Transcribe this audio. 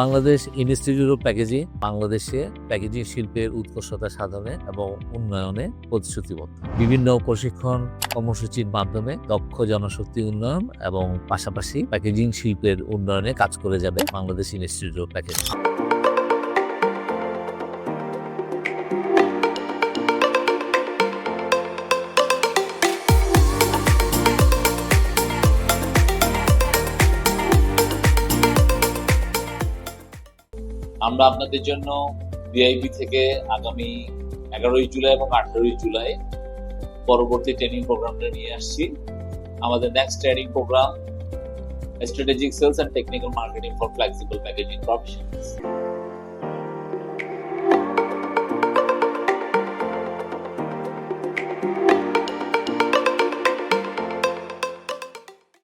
Bangladesh institute of packaging বাংলাদেশে packaging শিল্পের উৎকর্ষতা সাধনে এবং উন্নয়নে প্রতিশ্রুতিবদ্ধ। বিভিন্ন প্রশিক্ষণ কর্মসূচির মাধ্যমে দক্ষ জনশক্তি উন্নয়ন এবং পাশাপাশি প্যাকেজিং শিল্পের উন্নয়নে কাজ করে যাবে বাংলাদেশ ইনস্টিটিউট অফ প্যাকেজিং। আমরা আপনাদের জন্য ভিআইপি থেকে আগামী এগারোই জুলাই এবং আঠারোই জুলাই পরবর্তী ট্রেনিং প্রোগ্রামটা নিয়ে আসছি। আমাদের next training program strategic sales and technical marketing for flexible packaging professionals